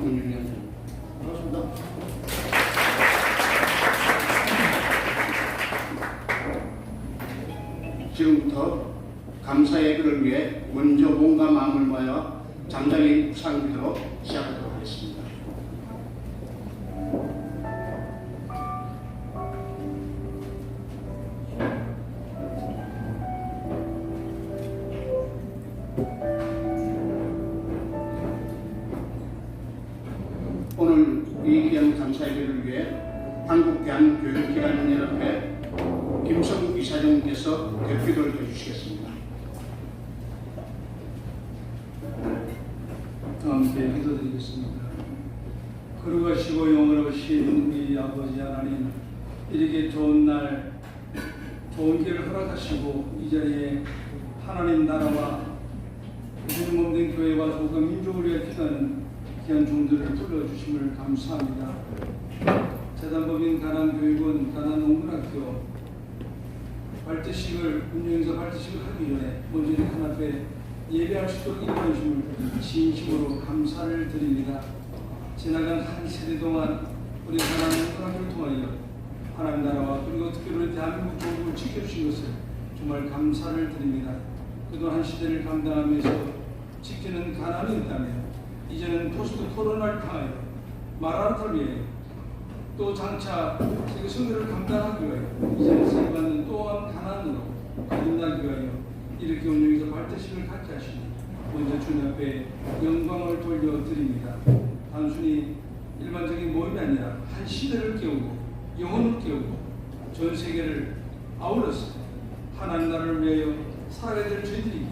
권윤희입니다. 반갑습니다. 지금부터 감사 예배를 위해 먼저 몸과 마음을 모여 잠자리 묵상 기도로 시작하도록 하겠습니다. 대표를 해주시겠습니다. 함께 기도드리겠습니다. 거룩하시고 영원하신 우리 아버지 하나님 이렇게 좋은 날 좋은 길을 허락하시고 이 자리에 하나님 나라와 우리 몸된 교회와 소금 민족을 위해 기도하는 귀한 종들을 불러주심을 감사합니다. 재단법인 가난 교육원 가난 농문학교 발대식을 운영해서 발대식을 하기 전에 먼저 하나 앞에 예배할 수 있도록 인도해 주심을 진심으로 감사를 드립니다. 지나간 한 세대 동안 우리 하나님 하나님을 통하여 하나님 나라와 그리고 특별히 대한민국 정부를 지켜주신 것을 정말 감사를 드립니다. 그동안 한 시대를 감당하면서 지키는 가난이 있다면 이제는 포스트 코로나를 통하여 말하는 위해 또 장차 세계 성교를 감당하기 위하여 이제는 세계 가난으로 거듭나기 위하여 이렇게 운영해서 발대식을 갖게 하시니 먼저 주님 앞에 영광을 돌려드립니다. 단순히 일반적인 모임이 아니라 한 시대를 깨우고 영혼을 깨우고 전 세계를 아울러서 하나님 나라를 위하여 살아가야 될 저희들이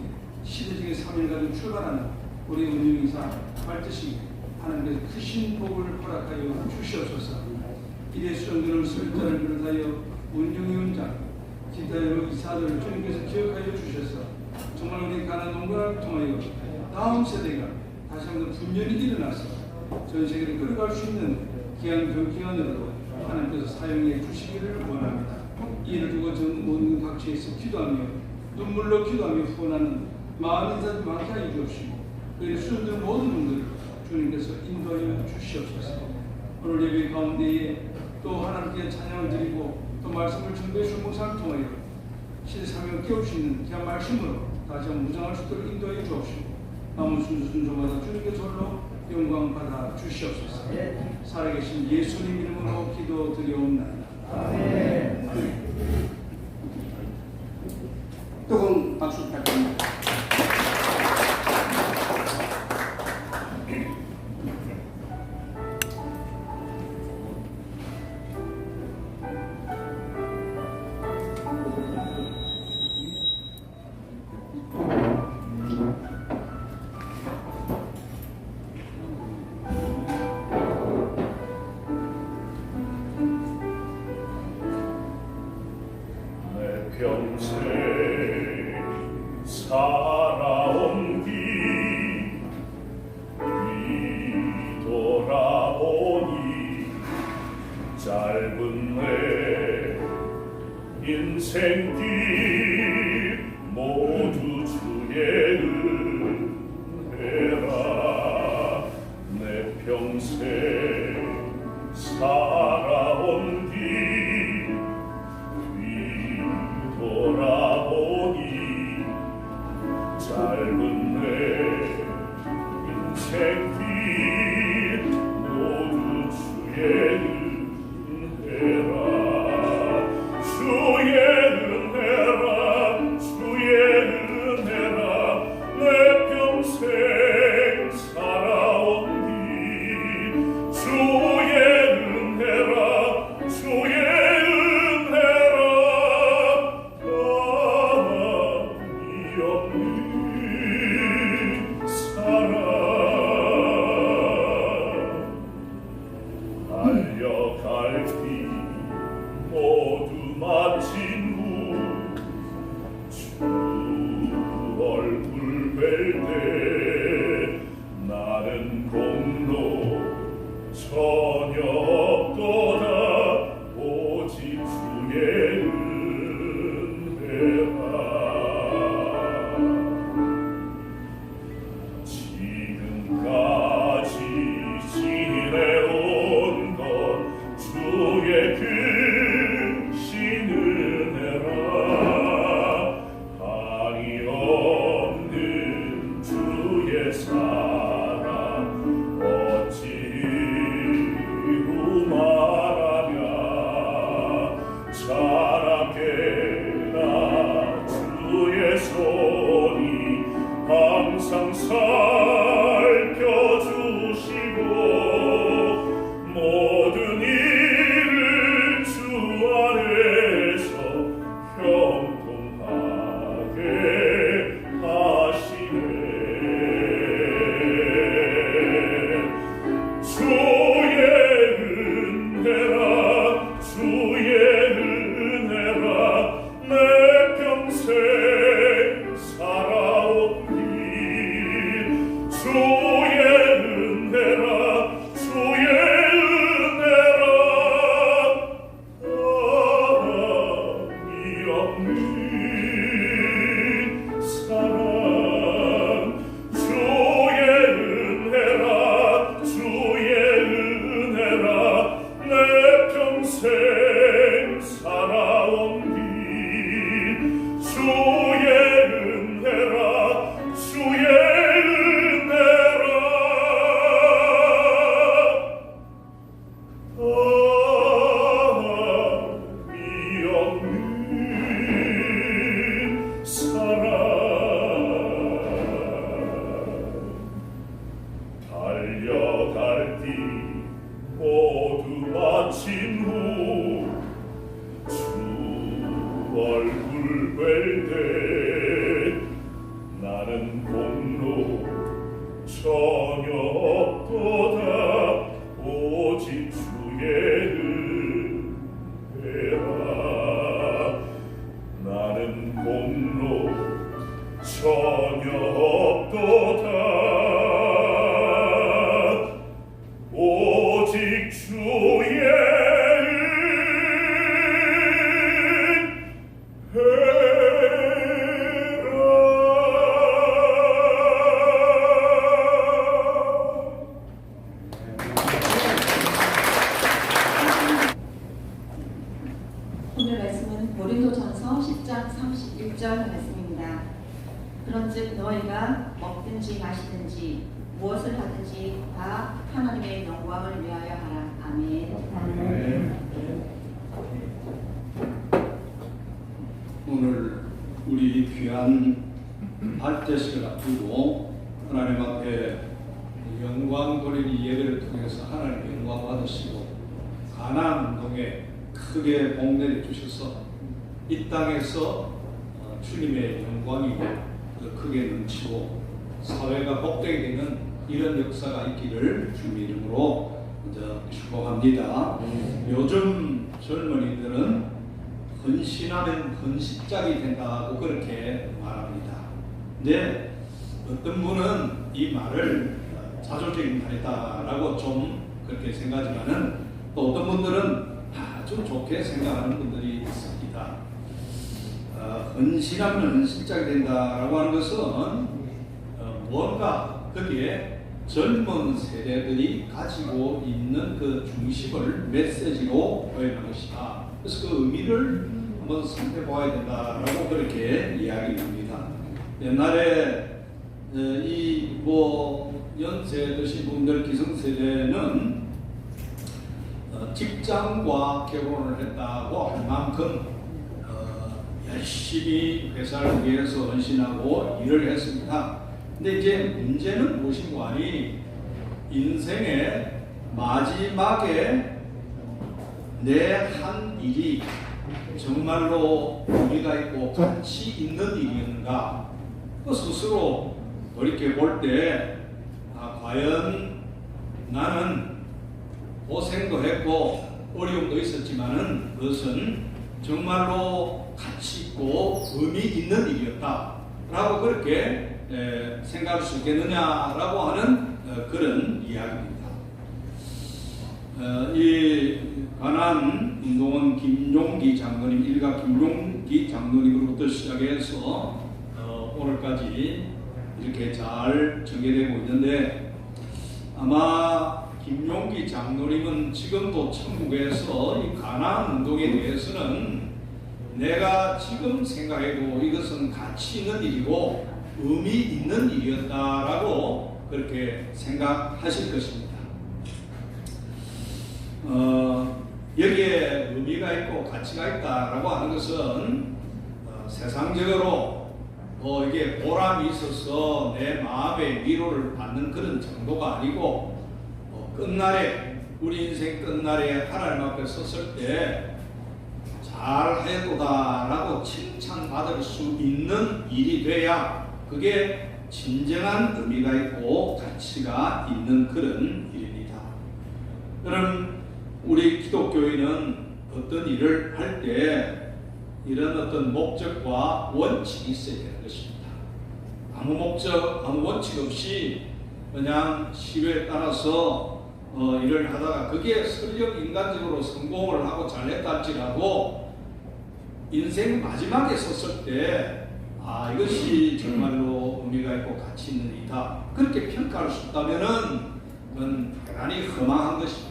시대적인 삶을 가지고 출발하는 우리 운영이사 발대식 하나님께서 크신 복을 허락하여 주시옵소서 이래 수정들을 설자를 비롯하여 운영위원장 여러 이사들을 주님께서 기억하여 주셔서 정말 우리 가난 농가를 통하여 다음 세대가 다시 한번 분열이 일어나서 전 세계를 끌어갈 수 있는 귀한 교기관으로 하나님께서 사용해 주시기를 원합니다. 이를 두고 전 모든 각지에서 기도하며 눈물로 기도하며 후원하는 마음 인사들 많게 하여 주옵시고 그의 수준들 모든 분들을 주님께서 인도하여 주시옵소서. 오늘 예배 가운데에 또 하나님께 찬양을 드리고 또 말씀을 준비해 주신 목사를 통하여 실사명을 깨우시는 귀한 말씀으로 다시 한번 무장할 수 있도록 인도해 주옵시고 남은 순수 순종마다 주님께 절로 영광 받아 주시옵소서. 살아계신 예수님 이름으로 기도 드리옵나이다. 뜨거운 짧은 내 인생 길 귀한 발대식을 앞두고 하나님 앞에 영광 돌리는 예배를 통해서 하나님 영광 받으시고 가나안 운동에 크게 복 내려 주셔서 이 땅에서 어, 주님의 영광이 더 크게 넘치고 사회가 복되게 되는 이런 역사가 있기를 주님 이름으로 먼저 축복합니다. 요즘 젊은이들은 헌신하면 헌신짝이 된다고 그렇게 말합니다. 근데 어떤 분은 이 말을 어, 자존적인 말이다라고 좀 그렇게 생각하지만은 또 어떤 분들은 아주 좋게 생각하는 분들이 있습니다. 어, 헌신하면 헌신짝이 된다라고 하는 것은 어, 뭔가 거기에 젊은 세대들이 가지고 있는 그 중심을 메시지로 보이는 것이다. 그래서 그 의미를 한번 살펴봐야 된다라고 그렇게 이야기합니다. 옛날에 어, 이뭐 연세 드신 분들 기성세대는 어, 직장과 결혼을 했다고 할 만큼 어, 열심히 회사를 위해서 헌신하고 일을 했습니다. 근데 이제 문제는 무엇인고 하니 인생의 마지막에 내 한 일이 정말로 의미가 있고 가치 있는 일이었는가 그 스스로 돌이켜 볼때 아, 과연 나는 고생도 했고 어려움도 있었지만은 그것은 정말로 가치 있고 의미 있는 일이었다라고 그렇게 에, 생각할 수 있겠느냐라고 하는 어, 그런 이야기입니다. 어, 이 가난 운동은 김용기 장로님 일가 김용기 장로님으로부터 시작해서 어, 오늘까지 이렇게 잘 전개되고 있는데 아마 김용기 장로님은 지금도 천국에서 이 가난 운동에 대해서는 내가 지금 생각해도 이것은 가치 있는 일이고 의미 있는 일이었다라고 그렇게 생각하실 것입니다. 어, 여기에 의미가 있고 가치가 있다라고 하는 것은 어, 세상적으로 어, 이게 보람이 있어서 내 마음의 위로를 받는 그런 정도가 아니고 어, 끝날에 우리 인생 끝날에 하나님 앞에 섰을 때 잘해도다라고 칭찬받을 수 있는 일이 돼야 그게 진정한 의미가 있고 가치가 있는 그런 일입니다. 그럼 우리 기독교인은 어떤 일을 할 때 이런 어떤 목적과 원칙이 있어야 되는 것입니다. 아무 목적, 아무 원칙 없이 그냥 시류에 따라서 어, 일을 하다가 그게 설령 인간적으로 성공을 하고 잘했다 할지라도 인생 마지막에 섰을 때 아, 이것이 정말로 의미가 있고 가치 있는 일이다. 그렇게 평가할 수 있다면은 그건 대단히 허망한 것입니다.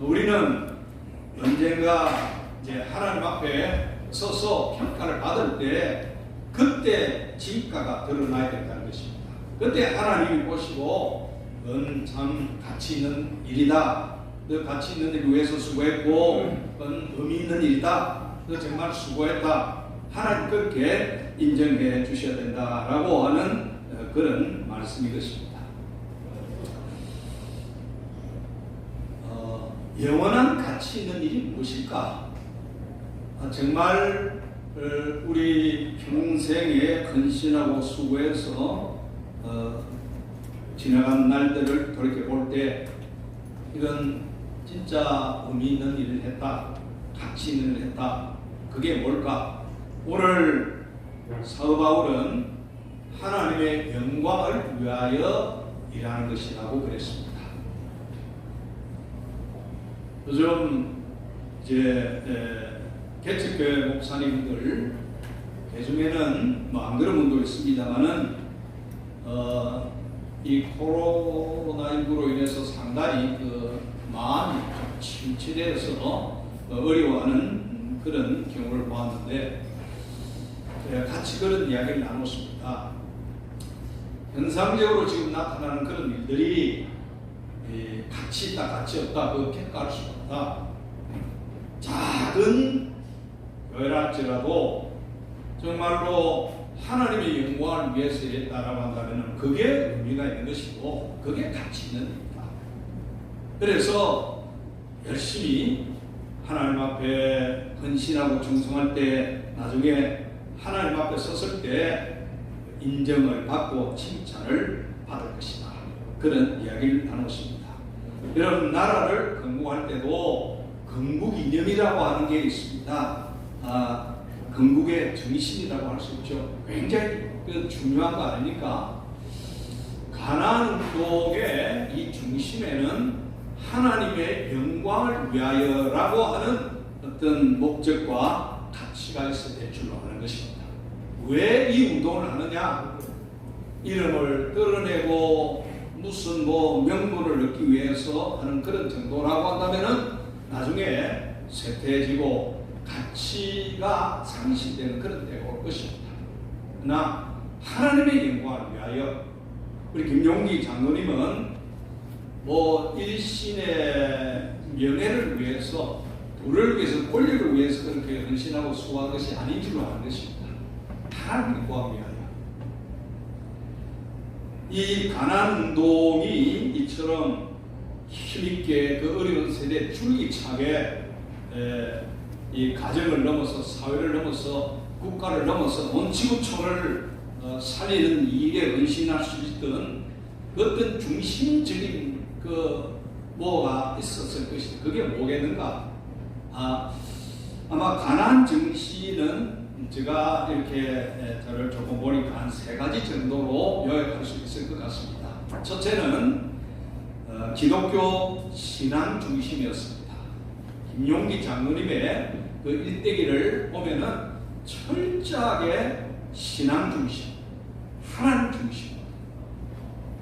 우리는 언젠가 이제 하나님 앞에 서서 평가를 받을 때 그때 진가가 드러나야 된다는 것입니다. 그때 하나님이 보시고 넌참 가치 있는 일이다. 너 가치 있는 일 위해서 수고했고 넌 의미 있는 일이다. 너 정말 수고했다. 하나님 그렇게 인정해 주셔야 된다라고 하는 어, 그런 말씀이 것입니다. 어, 영원한 가치 있는 일이 무엇일까? 아, 정말 어, 우리 평생에 헌신하고 수고해서 어, 지나간 날들을 돌이켜 볼 때 이건 진짜 의미 있는 일을 했다, 가치 있는 일을 했다. 그게 뭘까? 오늘 사도 바울은 하나님의 영광을 위하여 일하는 것이라고 그랬습니다. 요즘 이제 에, 개척교회 목사님들 그 중에는 뭐 안 그런 분도 있습니다만은 어, 이 코로나19로 인해서 상당히 그 마음이 좀 침체돼서 어, 어려워하는 그런 경우를 보았는데 에, 같이 그런 이야기를 나눴습니다. 현상적으로 지금 나타나는 그런 일들이 이 가치 있다, 가치 없다, 그 평가할 수 없다. 작은 여랄지라도 정말로 하나님의 영광을 위해서 한다면 그게 의미가 있는 것이고 그게 가치 있는 일이다. 그래서 열심히 하나님 앞에 헌신하고 충성할 때 나중에 하나님 앞에 섰을 때 인정을 받고 칭찬을 받을 것이다. 그런 이야기를 나눴습니다. 여러분 나라를 건국할 때도 건국 이념이라고 하는 게 있습니다. 아, 건국의 정신이라고 할 수 있죠. 굉장히 그 중요한 거 아닙니까? 가나안 운동의 이 중심에는 하나님의 영광을 위하여라고 하는 어떤 목적과 가치가 있어야 될 줄로 아는 것입니다. 왜 이 운동을 하느냐? 이름을 끌어내고 무슨 뭐 명분을 얻기 위해서 하는 그런 정도라고 한다면은 나중에 쇠퇴해지고 가치가 상실되는 그런 때가 올 것입니다. 그러나 하나님의 영광을 위하여 우리 김용기 장로님은 뭐 일신의 명예를 위해서 도를 위해서 권력을 위해서 그렇게 헌신하고 수고한 것이 아닌 줄로 아는 것입니다. 하나님의 위하여 이 가난 운동이 이처럼 힘있게 그 어려운 세대에 줄기차게 에, 이 가정을 넘어서 사회를 넘어서 국가를 넘어서 온 지구촌을 어, 살리는 일에 헌신할 수 있던 그 어떤 중심적인 그 뭐가 있었을 것이 그게 뭐겠는가? 아, 아마 가난 정신은 제가 이렇게 에, 저를 조금 보니까 한 세 가지 정도로 요약할 수 있을 것 같습니다. 첫째는 어, 기독교 신앙 중심이었습니다. 김용기 장로님의 그 일대기를 보면은 철저하게 신앙 중심, 하나님 중심.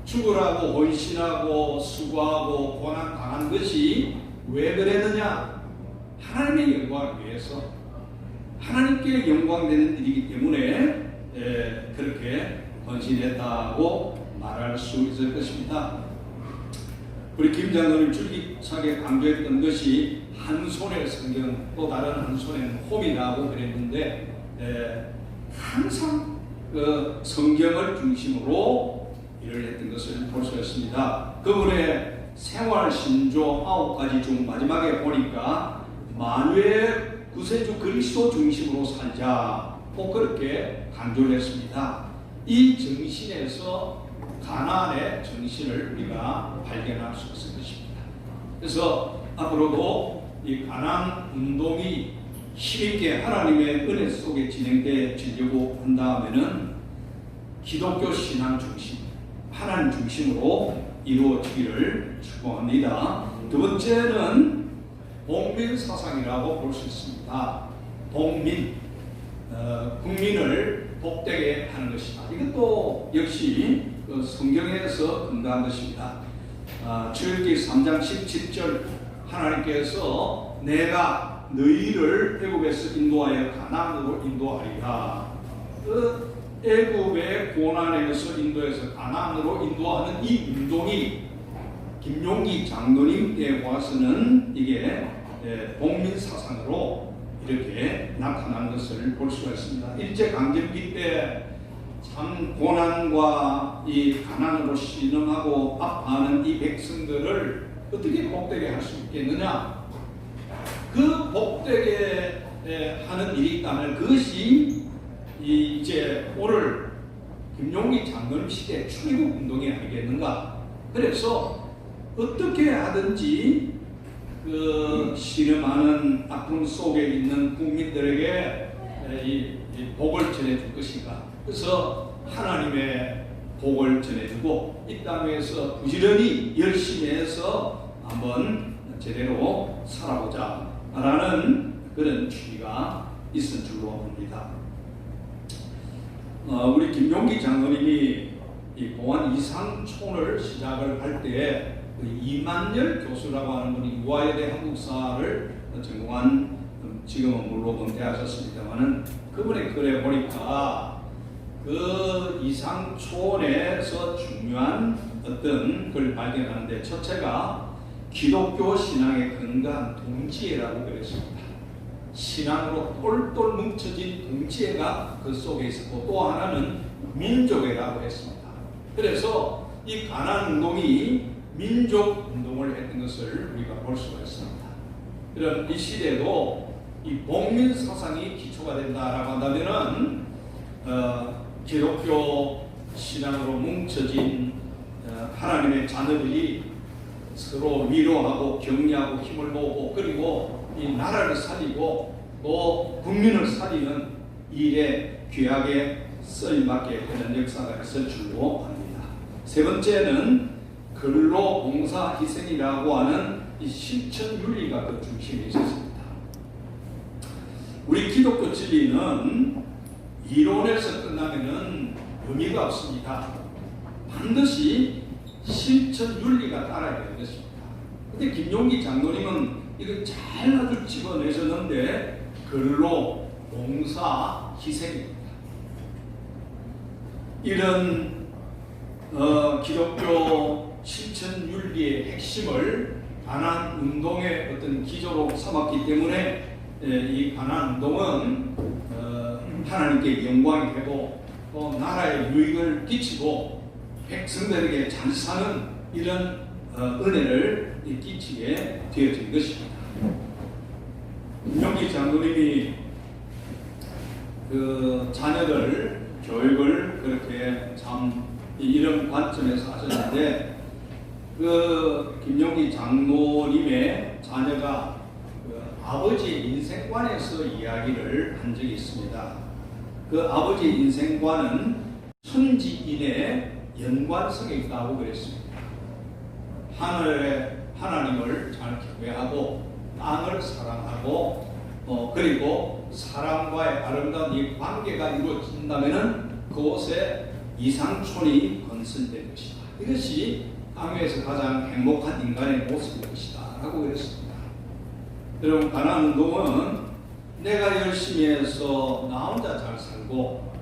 죽으라고 헌신하고 수고하고 고난 당한 것이 왜 그랬느냐? 하나님의 영광을 위해서 하나님께 영광되는 일이기 때문에 에, 그렇게 헌신했다고 말할 수 있을 것입니다. 우리 김 장로님 줄기차게 강조했던 것이 한 손에 성경 또 다른 한 손에는 홈이라고 그랬는데 에, 항상 그 성경을 중심으로 일을 했던 것을 볼 수 있습니다. 그분의 생활 신조 아홉 가지 중 마지막에 보니까 만유의 구세주 그리스도 중심으로 살자 꼭 그렇게 강조를 했습니다. 이 정신에서 가나안의 정신을 우리가 발견할 수 있을 것입니다. 그래서 앞으로도 이 가난 운동이 힘있게 하나님의 은혜 속에 진행되려고 한다면은 기독교 신앙 중심, 하나님 중심으로 이루어지기를 축복합니다. 두 번째는 복민 사상이라고 볼 수 있습니다. 복민, 어, 국민을 복되게 하는 것이다. 이것도 역시 그 성경에서 근거한 것입니다. 아, 출애굽기 3장 17절 하나님께서 내가 너희를 애굽에서 인도하여 가나안으로 인도하리라. 그 애굽의 고난에서 인도해서 가나안으로 인도하는 이 운동이 김용기 장로님 때 와서는 이게 예, 복민 사상으로 이렇게 나타난 것을 볼 수가 있습니다. 일제 강점기 때 참 고난과 이 가난으로 신음하고 아파하는 이 백성들을 어떻게 복되게 할 수 있겠느냐? 그 복되게 에, 하는 일이 있다면 그것이 이 이제 오늘 김용기 장로님 시대 출애굽 운동이 아니겠는가? 그래서 어떻게 하든지 그 신음하는 아픔 속에 있는 국민들에게 에, 이, 이 복을 전해줄 것인가? 그래서 하나님의 복을 전해주고 이 땅에서 부지런히 열심히 해서 한번 제대로 살아보자 라는 그런 취지가 있은 줄로 봅니다. 어, 우리 김용기 장로님이 이 공안 이상촌을 시작을 할 때에 그 이만열 교수라고 하는 분이 유아여대 한국사를 전공한 음, 지금은 물론 은퇴하셨습니다만은 그분의 글에 보니까 그 이상촌에서 중요한 어떤 걸 발견하는데 첫째가 기독교 신앙의 근간 동지애라고 그랬습니다. 신앙으로 똘똘 뭉쳐진 동지애가 그 속에 있었고 또 하나는 민족애라고 했습니다. 그래서 이 가난 운동이 민족 운동을 했던 것을 우리가 볼 수가 있습니다. 이런 이 시대도 이 복민 사상이 기초가 된다라고 한다면은 어, 기독교 신앙으로 뭉쳐진 어, 하나님의 자녀들이 서로 위로하고 격려하고 힘을 모으고 그리고 이 나라를 살리고 또 국민을 살리는 일에 귀하게 쓰임받게 되는 역사가 있을 줄로 압니다. 세 번째는 근로 봉사 희생이라고 하는 이 실천 윤리가 그 중심에 있었습니다. 우리 기독교 진리는 이론에서 끝나면은 의미가 없습니다. 반드시 실천 윤리가 따라야 되는 것입니다. 근데 김용기 장로님은 이걸 잘 아주 집어내셨는데 글로 봉사 희생입니다. 이런 어, 기독교 실천 윤리의 핵심을 가난 운동의 어떤 기조로 삼았기 때문에 에, 이 가난 운동은 어, 하나님께 영광이 되고 또 나라에 유익을 끼치고 백성들에게 잘 사는 이런 어, 은혜를 끼치게 되어진 것입니다. 용기 장로님이 그 자녀들 교육을 그렇게 참 이런 관점에서 하셨는데 그 김용기 장로님의 자녀가 그 아버지의 인생관에서 이야기를 한 적이 있습니다. 그 아버지의 인생관은 천지인의 연관성에 있다고 그랬습니다. 하늘의 하나님을 잘 경외하고 땅을 사랑하고 어, 그리고 사람과의 아름다운 이 관계가 이루어진다면은 그곳에 이상촌이 건설될 것이다. 이것이 땅에서 가장 행복한 인간의 모습일 것이다. 라고 그랬습니다. 여러분, 가난 운동은 내가 열심히 해서 나 혼자 잘 살고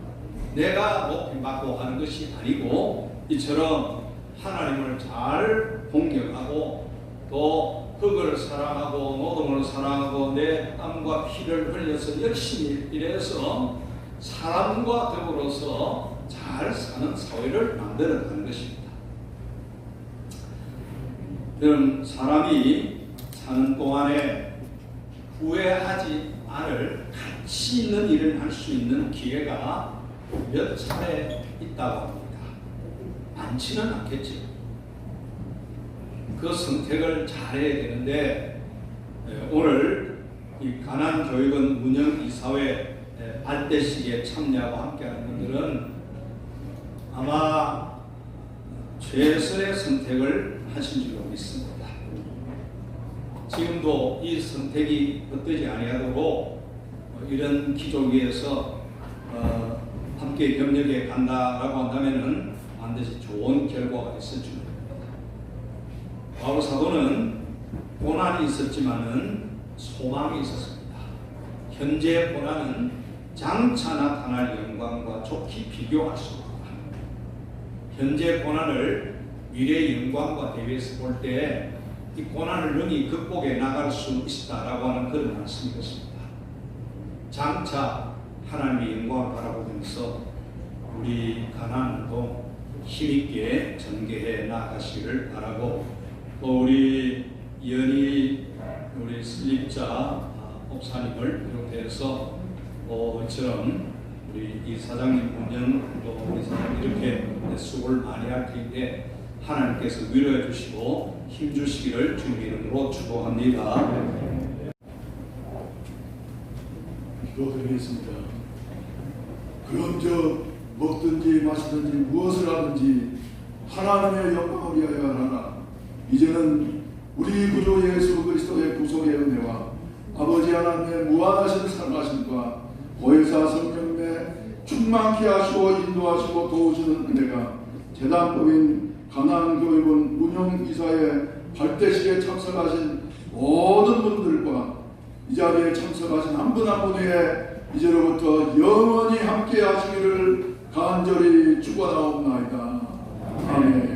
내가 높임받고 하는 것이 아니고 이처럼 하나님을 잘 공경하고 또 흙을 사랑하고 노동을 사랑하고 내 땀과 피를 흘려서 열심히 일해서 사람과 더불어서 잘 사는 사회를 만들어가는 것입니다. 그럼 사람이 사는 동안에 후회하지 않을 가치 있는 일을 할 수 있는 기회가 몇 차례 있다고 합니다. 많지는 않겠죠. 그 선택을 잘해야 되는데 에, 오늘 이 가난 교육원 운영 이사회 에, 발대식에 참여하고 함께하는 분들은 아마 최선의 선택을 하신 줄로 믿습니다. 지금도 이 선택이 헛되지 아니하도록 어, 이런 기조 위에서 어, 함께 협력해 간다라고 한다면은 반드시 좋은 결과가 있을 줄 믿습니다. 바울 사도는 고난이 있었지만은 소망이 있었습니다. 현재 고난은 장차 나타날 영광과 좋게 비교할 수 없다. 현재 고난을 미래의 영광과 대비해서 볼 때 이 고난을 능히 극복해 나갈 수 있다라고 하는 그런 말씀이었습니다. 장차 하나님의 영광을 바라보면서 우리 가난도 힘있게 전개해 나가시기를 바라고 또 우리 연희 우리 슬립자 아, 목사님을 비롯해서 어, 저처럼 우리 이 사장님 운영 또 우리 사장님 이렇게 수고를 많이 할 텐데 하나님께서 위로해 주시고 힘 주시기를 주님 이름으로 축복합니다. 기도드리겠습니다. 그럼 저 먹든지 마시든지 무엇을 하든지 하나님의 영광을 위하여 하나 이제는 우리 구주 예수 그리스도의 구속의 은혜와 아버지 하나님의 무한하신 사랑하심과 보혜사 성령의 충만케 하시고 인도하시고 도우시는 은혜가 재단법인 가난교육원 운영이사의 발대식에 참석하신 모든 분들과 이 자리에 참석하신 한 분 한 분에게 이제로부터 영원히 함께 하시기를 간절히 축원하옵나이다. 아멘.